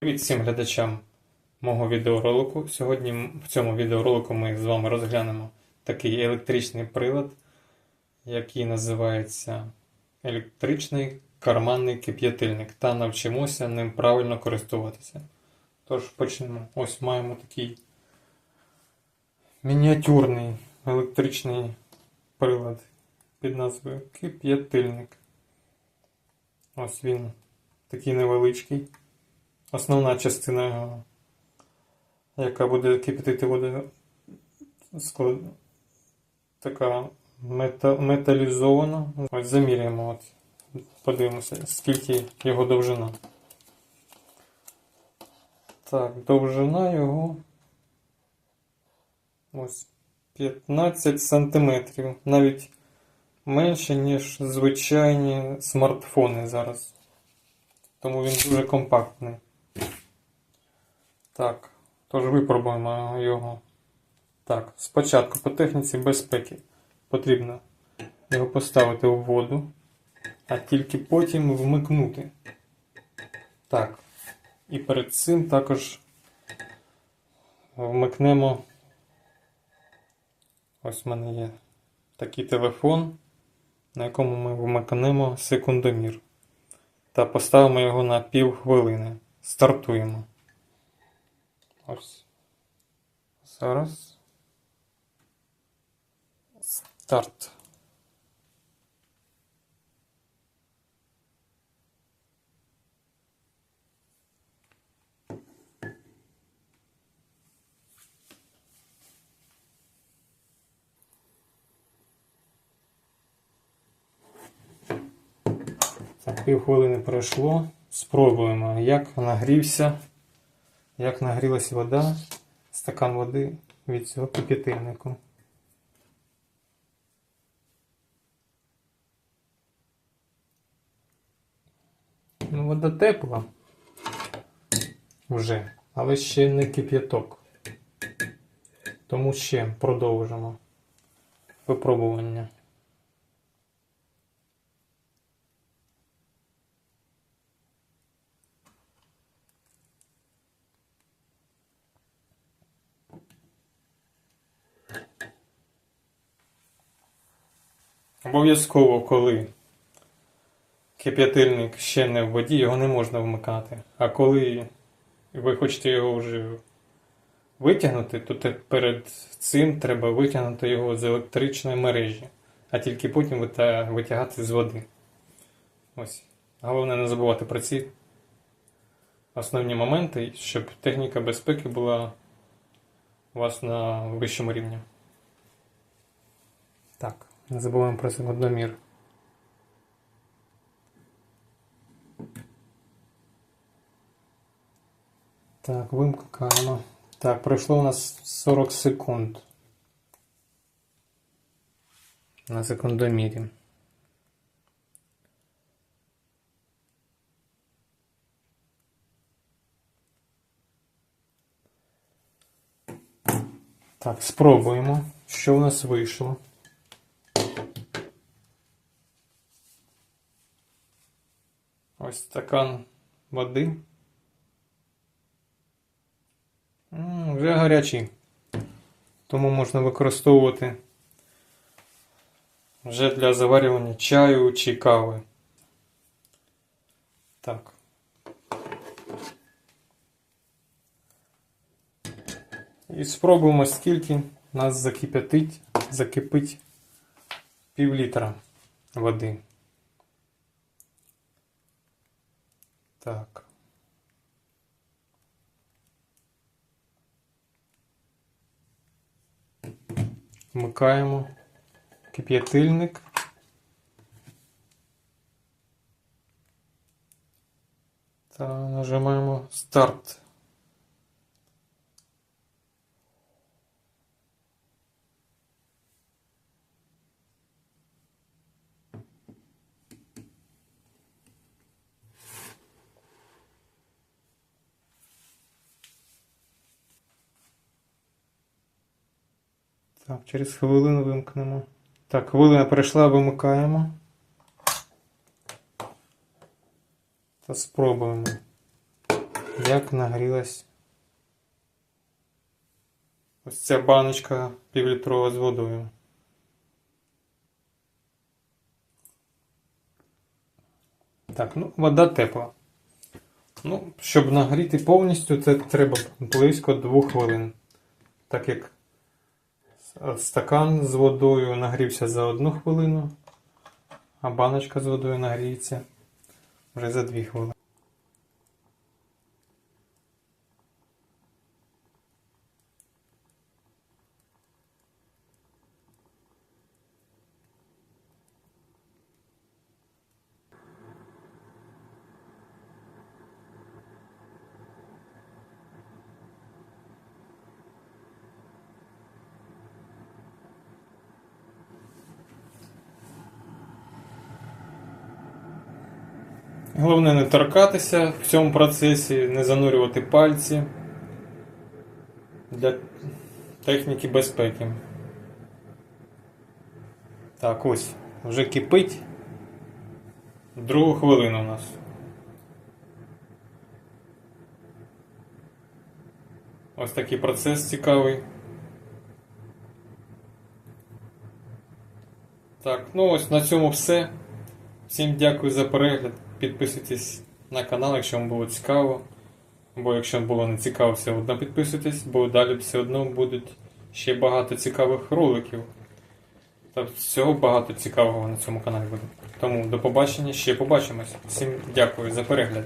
Привіт всім глядачам мого відеоролику. Сьогодні в цьому відеоролику ми з вами розглянемо такий електричний прилад, який називається електричний карманний кип'ятильник, та навчимося ним правильно користуватися. Тож почнемо. Ось маємо такий мініатюрний електричний прилад під назвою кип'ятильник. Ось він такий невеличкий. Основна частина його, яка буде кипятити воду, склад... така мета... металізована. Ось заміряємо, от. подивимося, скільки його довжина. Так, довжина його ось 15 сантиметрів. Навіть менше, ніж звичайні смартфони зараз. Тому він дуже компактний. Так, тож випробуємо його. Так, спочатку по техніці безпеки потрібно його поставити у воду, а тільки потім вмикнути. Так. І перед цим також вмикнемо. Ось в мене є такий телефон, на якому ми вмикнемо секундомір. Та поставимо його на пів хвилини. Стартуємо. Ось. Зараз. Старт. Так, пів пройшло. Спробуємо, як нагрівся, як нагрілась вода, стакан води від цього кип'ятильнику. Ну, вода тепла вже, але ще не кип'яток. Тому ще продовжимо випробування. Обов'язково, коли кип'ятильник ще не в воді, його не можна вмикати. А коли ви хочете його вже витягнути, то перед цим треба витягнути його з електричної мережі, а тільки потім витягати з води. Ось. Головне не забувати про ці основні моменти, щоб техніка безпеки була у вас на вищому рівні. Так, не забуваємо про секундомір. Так, вимкаємо. Так, пройшло у нас 40 секунд. На секундомірі. Так, спробуємо, що у нас вийшло. Ось стакан води. Вже гарячий. Тому можна використовувати вже для заварювання чаю чи кави. Так. І спробуємо, скільки нас закип'ятить, закипить пів літра води. Так. Вмикаємо кип'ятильник. Та нажимаємо старт. Так, через хвилину вимкнемо. Так, хвилина пройшла, вимикаємо. Та спробуємо. як нагрілась ось ця баночка півлітрова з водою. Так, ну, вода тепла. Ну, щоб нагріти повністю, це треба близько 2 хвилин. Так як стакан з водою нагрівся за одну хвилину, а баночка з водою нагріється вже за дві хвилини. Головне не торкатися в цьому процесі, не занурювати пальці для техніки безпеки. Так, ось, вже кипить. Другу хвилину у нас. Ось такий процес цікавий. Так, ну ось на цьому все. Всім дякую за перегляд. Підписуйтесь на канал, якщо вам було цікаво. Бо якщо було не цікаво, все одно підписуйтесь, бо далі все одно будуть ще багато цікавих роликів. Та всього багато цікавого на цьому каналі буде. Тому до побачення, ще побачимось. Всім дякую за перегляд.